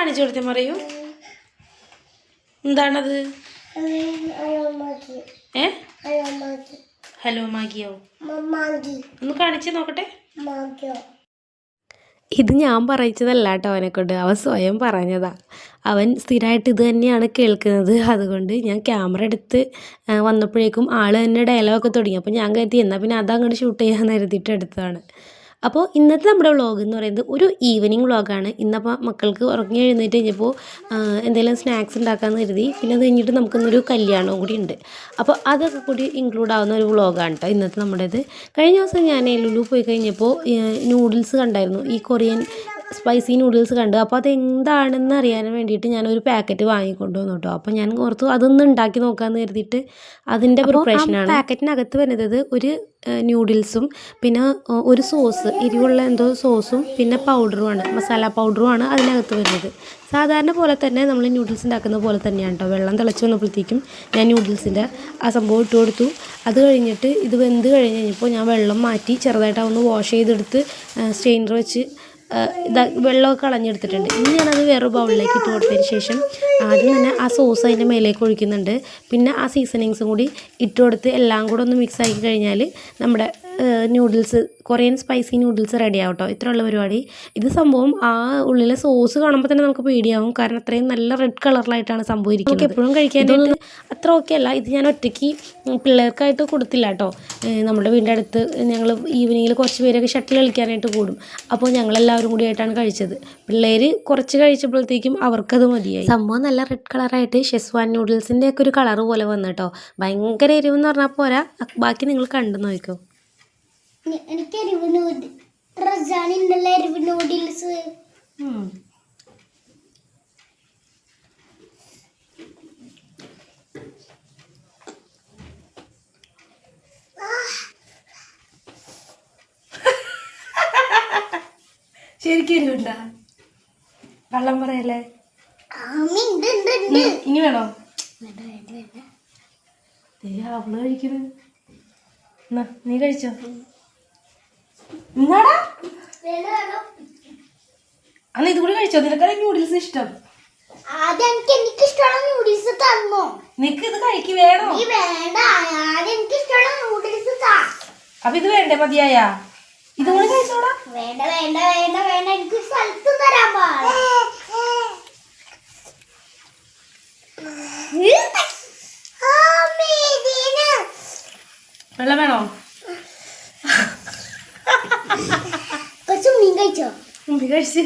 കാണിച്ചു കൊടുത്തേ പറയൂ എന്താണത്? ഏ? ഹലോ മാഗിയോ. ഒന്ന് കാണിച്ചു നോക്കട്ടെ. ഇത് ഞാൻ പറയിച്ചതല്ല കേട്ടോ അവനെ കൊണ്ട്. അവൻ സ്വയം പറഞ്ഞതാ. അവൻ സ്ഥിരമായിട്ട് ഇത് തന്നെയാണ് കേൾക്കുന്നത്. അതുകൊണ്ട് ഞാൻ ക്യാമറ എടുത്ത് വന്നപ്പോഴേക്കും ആൾ തന്നെ ഡയലോഗൊക്കെ തുടങ്ങി. അപ്പോൾ ഞാൻ കരുതി എന്നാൽ പിന്നെ അതങ്ങോട്ട് ഷൂട്ട് ചെയ്യാൻ കരുതിയിട്ട് എടുത്തതാണ്. അപ്പോൾ ഇന്നത്തെ നമ്മുടെ വ്ളോഗ് എന്ന് പറയുന്നത് ഒരു ഈവനിങ് വ്ളോഗാണ് ഇന്നപ്പോൾ മക്കൾക്ക് ഉറങ്ങി എഴുന്നേറ്റ് കഴിഞ്ഞപ്പോൾ എന്തെങ്കിലും സ്നാക്സ് ഉണ്ടാക്കാമെന്ന് കരുതി. പിന്നെ അത് കഴിഞ്ഞിട്ട് നമുക്കിന്നൊരു കല്യാണവും കൂടി ഉണ്ട്. അപ്പോൾ അതൊക്കെ കൂടി ഇൻക്ലൂഡ് ആവുന്ന ഒരു വ്ളോഗാണ് കേട്ടോ ഇന്നത്തെ നമ്മുടേത്. കഴിഞ്ഞ ദിവസം ഞാൻ ലുലു പോയി കഴിഞ്ഞപ്പോൾ നൂഡിൽസ് കണ്ടായിരുന്നു. ഈ കൊറിയൻ സ്പൈസി നൂഡിൽസ് കണ്ടു. അപ്പോൾ അത് എന്താണെന്ന് അറിയാൻ വേണ്ടിയിട്ട് ഞാനൊരു പാക്കറ്റ് വാങ്ങിക്കൊണ്ട് വന്നു കേട്ടോ അപ്പോൾ ഞാൻ ഓർത്തു അതൊന്ന് ഉണ്ടാക്കി നോക്കാമെന്ന് കരുതിയിട്ട് അതിന്റെ പ്രിപ്പറേഷനാണ് പാക്കറ്റിനകത്ത് വരുന്നത് ഒരു ന്യൂഡിൽസും പിന്നെ ഒരു സോസ് എരിവുള്ള എന്തോ സോസും പിന്നെ പൗഡറുമാണ് മസാല പൗഡറുമാണ് അതിനകത്ത് വരുന്നത്. സാധാരണ പോലെ തന്നെ നമ്മൾ ന്യൂഡിൽസ് ഉണ്ടാക്കുന്ന പോലെ തന്നെയാണ് കേട്ടോ വെള്ളം തിളച്ച് വന്നപ്പോഴത്തേക്കും ഞാൻ ന്യൂഡിൽസിന്റെ ആ സംഭവം ഇട്ട് കൊടുത്തു. അത് കഴിഞ്ഞിട്ട് ഇത് വെന്ത് കഴിഞ്ഞ് കഴിഞ്ഞപ്പോൾ ഞാൻ വെള്ളം മാറ്റി ചെറുതായിട്ട് ഒന്ന് വാഷ് ചെയ്തെടുത്ത് സ്റ്റെയിനർ വെച്ച് ഇതാ വെള്ളമൊക്കെ കളഞ്ഞെടുത്തിട്ടുണ്ട്. ഇനി ഞാനത് വേറെ ബൗളിലേക്ക് ഇട്ട് കൊടുത്തതിന് ശേഷം ആദ്യം തന്നെ ആ സോസ് അതിന്റെ മേലേക്ക് ഒഴിക്കുന്നുണ്ട്. പിന്നെ ആ സീസണിങ്സും കൂടി ഇട്ട് കൊടുത്ത് എല്ലാം കൂടെ ഒന്ന് മിക്സ് ആക്കി കഴിഞ്ഞാൽ നമ്മുടെ noodles Korean spicy noodles ready ആവട്ടോ. ഇത്രയുള്ള പരിപാടി. ഇത് സംഭവം ആ ഉള്ളിലെ സോസ് കാണുമ്പോൾ തന്നെ നമുക്ക് പേടിയാവും. കാരണം അത്രയും നല്ല റെഡ് കളറിലായിട്ടാണ് സംഭവം ഇരിക്കുന്നത് എപ്പോഴും കഴിക്കാനായിട്ട് അത്ര ഓക്കെ അല്ല. ഇത് ഞാൻ ഒറ്റയ്ക്ക് പിള്ളേർക്കായിട്ട് കൊടുത്തില്ല കേട്ടോ. നമ്മുടെ വീടിന്റെ അടുത്ത് ഞങ്ങൾ ഈവനിങ്ങിൽ കുറച്ച് പേരൊക്കെ ഷട്ടിൽ കളിക്കാനായിട്ട് കൂടും. അപ്പോൾ ഞങ്ങളെല്ലാവരും കൂടി ആയിട്ടാണ് കഴിച്ചത്. പിള്ളേർ കുറച്ച് കഴിച്ചപ്പോഴത്തേക്കും അവർക്കത് മതിയായി. സംഭവം നല്ല റെഡ് കളറായിട്ട് ഷെസ്വാൻ നൂഡിൽസിന്റെ ഒക്കെ ഒരു കളർ പോലെ വന്നു കേട്ടോ. ഭയങ്കര എരിവെന്ന് പറഞ്ഞാൽ പോരാ. ബാക്കി നിങ്ങൾ കണ്ടു നോക്കിക്കോ എനിക്ക് എരിവ് നൂഡിൽ റസാൻ ഉണ്ടല്ലോ എരിവ് നൂഡിൽസ് ശരിക്കും എരിവുണ്ടാ വെള്ളം പറയല്ലേ? ഇനി വേണോ? അവൾ കഴിക്കണ്. നീ കഴിച്ചോ? എന്നാടാ അന്ന് ഇതുകൂടി കഴിച്ചോ? നിനക്കറിയ ന്യൂഡിൽസ് ഇഷ്ടം. ആദ്യം എനിക്ക് എനിക്ക് ഇഷ്ടമുള്ള നൂഡിൽസ് തന്നോ? നിനക്ക് ഇത് കഴിക്ക് വേണോ? നീ വേണ്ട. ആദ്യം എനിക്ക് ഇഷ്ടമുള്ള നൂഡിൽസ് താ. അപ്പൊ ഇത് വേണ്ടേ മതിയായ? ഇതും കൂടി കഴിച്ചോടാ. വേണ്ട വേണ്ട വേണ്ട വേണ്ട. എനിക്ക് സ്ഥലത്തും തരാൻ പാടില്ല ആമി, ഇതിന്. വെള്ളം വേണോ കുറച്ച് മീൻ കഴിച്ചോ? മുമ്പ് കഴിച്ച്?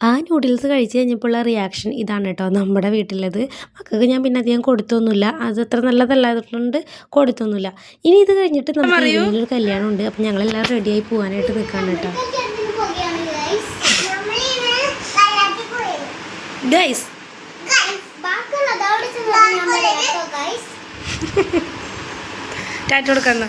ആ നൂഡിൽസ് കഴിച്ച് കഴിഞ്ഞപ്പോഴുള്ള റിയാക്ഷൻ ഇതാണ് കേട്ടോ നമ്മുടെ വീട്ടിലത്. മക്കൾക്ക് ഞാൻ പിന്നെ അധികം കൊടുത്തൊന്നുമില്ല. അത് അത്ര നല്ലതല്ലാത്തതുകൊണ്ട് കൊടുത്തൊന്നുമില്ല. ഇനി ഇത് കഴിഞ്ഞിട്ട് നമുക്ക് ഒരു കല്യാണം ഉണ്ട് അപ്പം ഞങ്ങളെല്ലാം റെഡിയായി പോകാനായിട്ട് നിൽക്കാണ് കേട്ടോ. ഗൈസ് Guys, ബാക്കിയുള്ളത് അവിടെ ചെന്ന് ഞാൻ പറയാം കേട്ടോ, guys. ടാറ്റ കൊടുക്കുന്ന.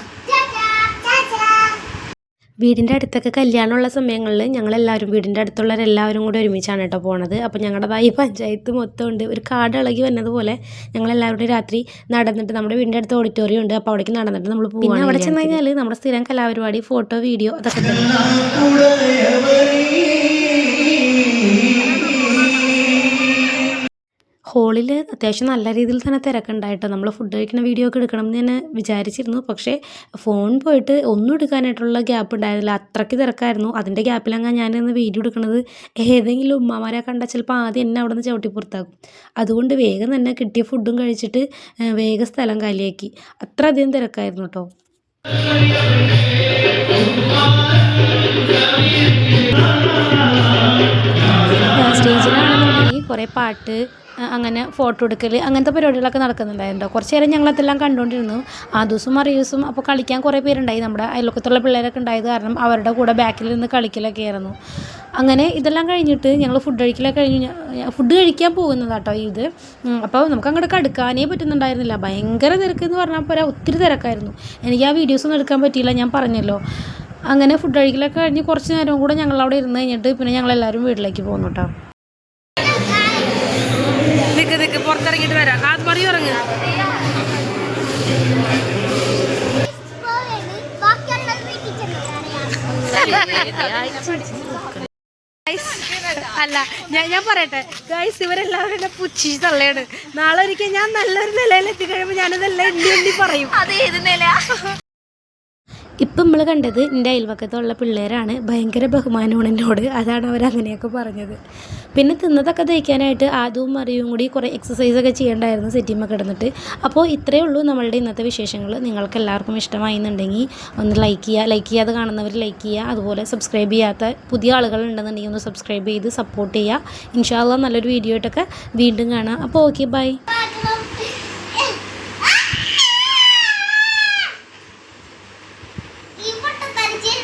വീടിന്റെ അടുത്തൊക്കെ കല്യാണമുള്ള സമയങ്ങളിൽ ഞങ്ങളെല്ലാവരും വീടിന്റെ അടുത്തുള്ളവരെല്ലാവരും കൂടി ഒരുമിച്ചാണ് കേട്ടോ പോണത്. അപ്പോൾ ഞങ്ങളുടെ ഈ പഞ്ചായത്ത് മൊത്തം ഉണ്ട് ഒരു കാട് ഇളകി വന്നതുപോലെ ഞങ്ങളെല്ലാവരും രാത്രി നടന്നിട്ട് നമ്മുടെ വീടിന്റെ അടുത്ത് ഓഡിറ്റോറിയം ഉണ്ട്. അപ്പോൾ അവിടേക്ക് നടന്നിട്ട് നമ്മൾ പോകും പിന്നെ അവിടെ ചെന്ന് കഴിഞ്ഞാൽ നമ്മുടെ സ്ഥിരം കലാപരിപാടി ഫോട്ടോ വീഡിയോ അതൊക്കെ ഹോളിൽ അത്യാവശ്യം നല്ല രീതിയിൽ തന്നെ തിരക്കുണ്ടായിട്ടോ. നമ്മൾ ഫുഡ് കഴിക്കുന്ന വീഡിയോ ഒക്കെ എടുക്കണം എന്ന് ഞാൻ വിചാരിച്ചിരുന്നു. പക്ഷേ ഫോൺ പോയിട്ട് ഒന്നും എടുക്കാനായിട്ടുള്ള ഗ്യാപ്പ് ഉണ്ടായിരുന്നില്ല. അത്രയ്ക്ക് തിരക്കായിരുന്നു. അതിന്റെ ഗ്യാപ്പിലങ്ങ് ഞാനിന്ന് വീഡിയോ എടുക്കുന്നത് ഏതെങ്കിലും ഉമ്മമാരെ കണ്ടാൽ ചിലപ്പോൾ ആദ്യം എന്നെ അവിടെ നിന്ന് ചവിട്ടി അതുകൊണ്ട് വേഗം തന്നെ കിട്ടിയ ഫുഡും കഴിച്ചിട്ട് വേഗം സ്ഥലം കാലിയാക്കി. അത്ര അധികം തിരക്കായിരുന്നു കേട്ടോ കുറേ പാട്ട് അങ്ങനെ ഫോട്ടോ എടുക്കൽ അങ്ങനത്തെ പരിപാടികളൊക്കെ നടക്കുന്നുണ്ടായിരുന്നു. കുറച്ച് നേരം ഞങ്ങളതെല്ലാം കണ്ടുകൊണ്ടിരുന്നു ആ ദിവസം അറിയൂസും അപ്പോൾ കളിക്കാൻ കുറേ പേരുണ്ടായി. നമ്മുടെ അയൽവക്കത്തുള്ള പിള്ളേരൊക്കെ ഉണ്ടായത് കാരണം അവരുടെ കൂടെ ബാക്കിൽ നിന്ന് കളിക്കലൊക്കെ ആയിരുന്നു. അങ്ങനെ ഇതെല്ലാം കഴിഞ്ഞിട്ട് ഞങ്ങൾ ഫുഡ് കഴിക്കലൊക്കെ കഴിഞ്ഞ് ഫുഡ് കഴിക്കാൻ പോകുന്നതാട്ടോ ഇത്. അപ്പോൾ നമുക്ക് അങ്ങോട്ട് കടുക്കാനേ പറ്റുന്നുണ്ടായിരുന്നില്ല. ഭയങ്കര തിരക്ക് എന്ന് പറഞ്ഞാൽ പോരാ ഒത്തിരി തിരക്കായിരുന്നു. എനിക്ക് ആ വീഡിയോസ് ഒന്നും എടുക്കാൻ പറ്റിയില്ല ഞാൻ പറഞ്ഞല്ലോ. അങ്ങനെ ഫുഡ് കഴിക്കലൊക്കെ കഴിഞ്ഞ് കുറച്ച് നേരം കൂടെ ഞങ്ങൾ അവിടെ ഇരുന്ന് കഴിഞ്ഞിട്ട് പിന്നെ ഞങ്ങളെല്ലാവരും വീട്ടിലേക്ക് പോകുന്നു കേട്ടോ നിൽക്ക് പുറത്തിറങ്ങിയിട്ട് വരാം. അത് മറിയോ ഇറങ്ങ് അല്ല ഞാൻ ഞാൻ പറയട്ടെ. ഗൈസ് ഇവരെല്ലാവരും എന്നെ പുച്ഛിച്ച് തള്ളയാണ്. നാളെ ഒരിക്കൽ ഞാൻ നല്ലൊരു നിലയിൽ എത്തിക്കഴിയുമ്പോൾ ഞാനിതെല്ലാം എണ്ണി എണ്ണി പറയും. അത് ഏത് നില ഇപ്പം നമ്മൾ കണ്ടത് എന്റെ അയൽവക്കത്തുള്ള പിള്ളേരാണ് ഭയങ്കര ബഹുമാനമാണ് എന്നോട്. അതാണ് അവർ അങ്ങനെയൊക്കെ പറഞ്ഞത്. പിന്നെ തിന്നതൊക്കെ ദഹിക്കാനായിട്ട് ആദ്യവും മറിയും കൂടി കുറേ എക്സസൈസൊക്കെ ചെയ്യേണ്ടായിരുന്നു സെറ്റിമ്മ കിടന്നിട്ട്. അപ്പോൾ ഇത്രയേ ഉള്ളൂ നമ്മളുടെ ഇന്നത്തെ വിശേഷങ്ങൾ നിങ്ങൾക്ക് എല്ലാവർക്കും ഇഷ്ടമായി എന്നുണ്ടെങ്കിൽ ഒന്ന് ലൈക്ക് ചെയ്യുക. ലൈക്ക് ചെയ്യാതെ കാണുന്നവർ ലൈക്ക് ചെയ്യുക. അതുപോലെ സബ്സ്ക്രൈബ് ചെയ്യാത്ത പുതിയ ആളുകൾ ഉണ്ടെന്നുണ്ടെങ്കിൽ ഒന്ന് സബ്സ്ക്രൈബ് ചെയ്ത് സപ്പോർട്ട് ചെയ്യുക. ഇൻഷാല്ല നല്ലൊരു വീഡിയോ ആയിട്ടൊക്കെ വീണ്ടും കാണാം. അപ്പോൾ ഓക്കെ ബൈ